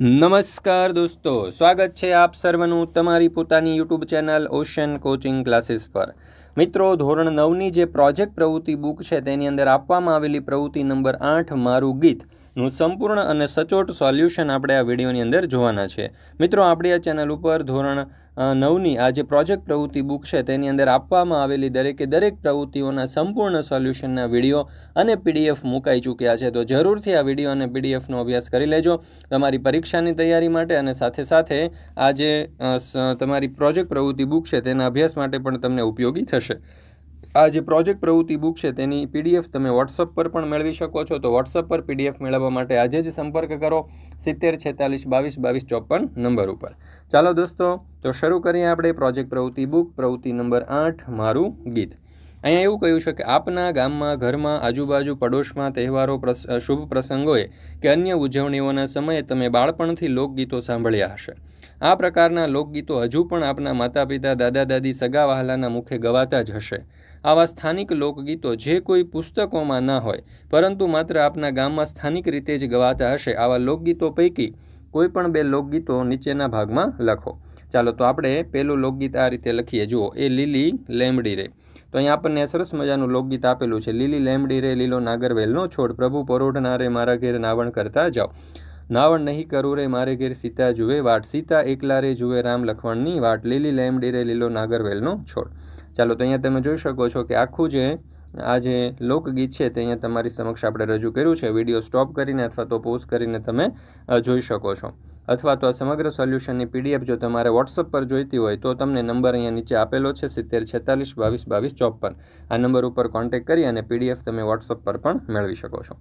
નમસ્કાર દોસ્તો, સ્વાગત છે આપ સર્વનું તમારી પોતાની YouTube channel Ocean Coaching Classes પર. મિત્રો, ધોરણ નવની જે પ્રોજેક્ટ પ્રવૃત્તિ બુક છે તેની અંદર આપવામાં આવેલી પ્રવૃત્તિ નંબર આઠ, મારું ગીતનું સંપૂર્ણ અને સચોટ સોલ્યુશન આપણે આ વિડીયોની અંદર જોવાના છે. મિત્રો, આપણી આ ચેનલ ઉપર ધોરણ નવની આ જે પ્રોજેક્ટ પ્રવૃત્તિ બુક છે, તેની અંદર આપવામાં આવેલી દરેકે દરેક પ્રવૃત્તિઓના સંપૂર્ણ સોલ્યુશનના વીડિયો અને પીડીએફ મુકાઈ ચૂક્યા છે. તો જરૂરથી આ વીડિયો અને પીડીએફનો અભ્યાસ કરી લેજો. તમારી પરીક્ષાની તૈયારી માટે અને સાથે સાથે આ જે તમારી પ્રોજેક્ટ પ્રવૃત્તિ બુક છે, તેના અભ્યાસ માટે પણ તમને ઉપયોગી થશે. આ જે પ્રોજેક્ટ પ્રવૃત્તિ બુક છે, તેની પીડીએફ તમે વોટ્સઅપ પર પણ મેળવી શકો છો. તો વોટ્સઅપ પર પીડીએફ મેળવવા માટે આજે જ સંપર્ક કરો સિત્તેર, છેતાલીસ, બાવીસ બાવીસ, ચોપન નંબર ઉપર. ચાલો દોસ્તો, તો શરૂ કરીએ આપણે પ્રોજેક્ટ પ્રવૃત્તિ બુક, પ્રવૃત્તિ નંબર આઠ, મારું ગીત. અહીંયા એવું કહ્યું છે કે આપના ગામમાં, ઘરમાં, આજુબાજુ, પડોશમાં તહેવારો શુભ પ્રસંગોએ કે અન્ય ઉજવણીઓના સમયે તમે બાળપણથી લોકગીતો સાંભળ્યા હશે. આ પ્રકારના લોકગીતો હજુ પણ આપના માતા પિતા દાદા, દાદી, સગા વહાલાના મુખે ગવાતા જ હશે. આવા સ્થાનિક લોકગીતો જે કોઈ પુસ્તકોમાં ના હોય, પરંતુ માત્ર આપના ગામમાં સ્થાનિક રીતે જ ગવાતા હશે, આવા લોકગીતો પૈકી કોઈ પણ બે લોકગીતો નીચેના ભાગમાં લખો. ચાલો તો આપણે પહેલું લોકગીત આ રીતે લખીએ. જુઓ, એ લીલી લેમડી રે. તો અહીંયા આપણને સરસ મજાનું લોકગીત આપેલું છે. લીલી લેમડી રે, લીલો નાગરવેલનો છોડ, પ્રભુ પરોઢનારે મારા ઘેર નાવણ કરતા જાઓ. નાવણ નહીં કરું રે મારે ઘેર સીતા જુએ વાટ. સીતા એકલા રે જુએ રામ લખવણની વાટ. લીલી લેમ ડીરે લીલો નાગરવેલનો છોડ. ચાલો તો અહીંયા તમે જોઈ શકો છો કે આખું જે, આ જે લોકગીત છે તે અહીંયા તમારી સમક્ષ આપણે રજૂ કર્યું છે. વીડિયો સ્ટોપ કરીને અથવા તો પોઝ કરીને તમે જોઈ શકો છો. અથવા તો આ સમગ્ર સોલ્યુશનની પીડીએફ જો તમારે વોટ્સઅપ પર જોઈતી હોય, તો તમને નંબર અહીંયા નીચે આપેલો છે, સિત્તેર છેતાલીસ, બાવીસ બાવીસ, ચોપન. આ નંબર ઉપર કોન્ટેક્ટ કરી અને પીડીએફ તમે વોટ્સઅપ પર પણ મેળવી શકો છો.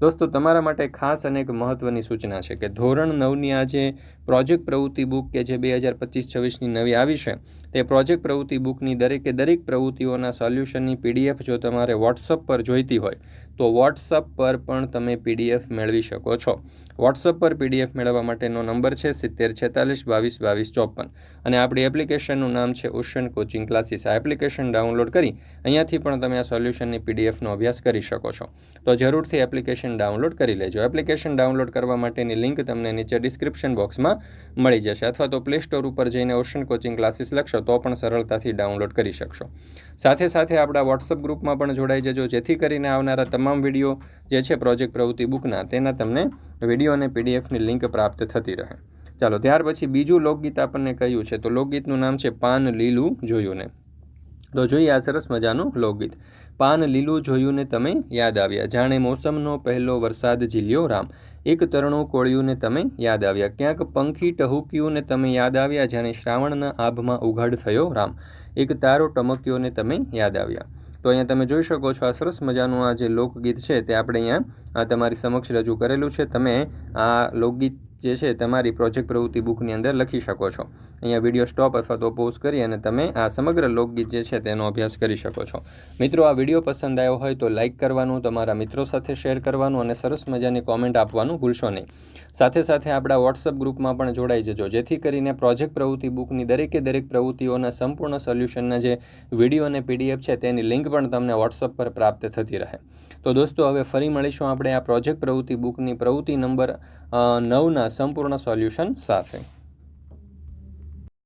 દોસ્તો, તમારા માટે ખાસ અને એક મહત્ત્વની સૂચના છે કે ધોરણ નવની આ જે પ્રોજેક્ટ પ્રવૃત્તિ બુક કે જે બે હજાર પચીસ, છવ્વીસની નવી આવી છે, તે પ્રોજેક્ટ પ્રવૃત્તિ બુકની દરેકે દરેક પ્રવૃત્તિઓના સોલ્યુશનની પીડીએફ જો તમારે વોટ્સઅપ પર જોઈતી હોય, તો વોટ્સઅપ પર પણ તમે પીડીએફ મેળવી શકો છો. વોટ્સઅપ પર પીડીએફ મેળવવા માટેનો નંબર છે સિત્તેર છેતાલીસ બાવીસ બાવીસ ચોપન. અને આપણી એપ્લિકેશનનું નામ છે ઓશન કોચિંગ ક્લાસીસ આ એપ્લિકેશન ડાઉનલોડ કરી અહીંયાથી પણ તમે આ સોલ્યુશનની પીડીએફનો અભ્યાસ કરી શકો છો. તો જરૂરથી એપ્લિકેશન ડાઉનલોડ કરી લેજો. એપ્લિકેશન ડાઉનલોડ કરવા માટેની લિંક તમને નીચે ડિસ્ક્રિપ્શન બોક્સમાં મળી જશે. અથવા તો પ્લે સ્ટોર ઉપર જઈને ઓશન કોચિંગ ક્લાસીસ લખશો તો પણ સરળતાથી ડાઉનલોડ કરી શકશો. સાથે સાથે આપણા વોટ્સઅપ ગ્રુપમાં પણ જોડાઈ જજો. જેથી કરીને આવનારા તમામ વીડિયો જે છે પ્રોજેક્ટ પ્રવૃત્તિ બુકના, તેના તમને વીડિયો અને પીડીએફની લિંક પ્રાપ્ત થતી રહે. ચાલો, ત્યાર પછી બીજું લોકગીત આપણને કહ્યું છે. તો લોકગીતનું નામ છે પાન લીલું જોયું ને તો જોઈએ આ સરસ મજાનું લોકગીત. પાન લીલું જોયું ને તમે યાદ આવ્યા. જાણે મોસમનો પહેલો વરસાદ ઝીલ્યો રામ. એક તરણું કોળિયુંને તમે યાદ આવ્યા. ક્યાંક પંખી ટહુક્યુંને તમે યાદ આવ્યા, જાણે શ્રાવણના આભમાં ઉઘાડ થયો રામ. એક તારો ટમક્યોને તમે યાદ આવ્યા. તો અહીંયા તમે જોઈ શકો છો આ સરસ મજાનું આ જે લોકગીત છે તે આપણે અહીંયા તમારી સમક્ષ રજૂ કરેલું છે. તમે આ લોકગીત જે છે તમારી પ્રોજેક્ટ પ્રવૃત્તિ બુકની અંદર લખી શકો છો. અહીંયા વીડિયો સ્ટોપ અથવા તો પોઝ કરી અને તમે આ સમગ્ર લોકગીત જે છે તેનો અભ્યાસ કરી શકો છો. મિત્રો, આ વીડિયો પસંદ આવ્યો હોય તો લાઇક કરવાનું, તમારા મિત્રો સાથે શેર કરવાનું અને સરસ મજાની કોમેન્ટ આપવાનું ભૂલશો નહીં. સાથે સાથે આપણા વોટ્સઅપ ગ્રુપમાં પણ જોડાઈ જજો. જેથી કરીને પ્રોજેક્ટ પ્રવૃત્તિ બુકની દરેકે દરેક પ્રવૃત્તિઓના સંપૂર્ણ સોલ્યુશનના જે વીડિયો અને પીડીએફ છે તેની લિંક પણ તમને વોટ્સઅપ પર પ્રાપ્ત થતી રહે. તો દોસ્તો, હવે ફરી મળીશું આપણે આ પ્રોજેક્ટ પ્રવૃત્તિ બુકની પ્રવૃત્તિ નંબર નવના સંપૂર્ણ સોલ્યુશન સાથે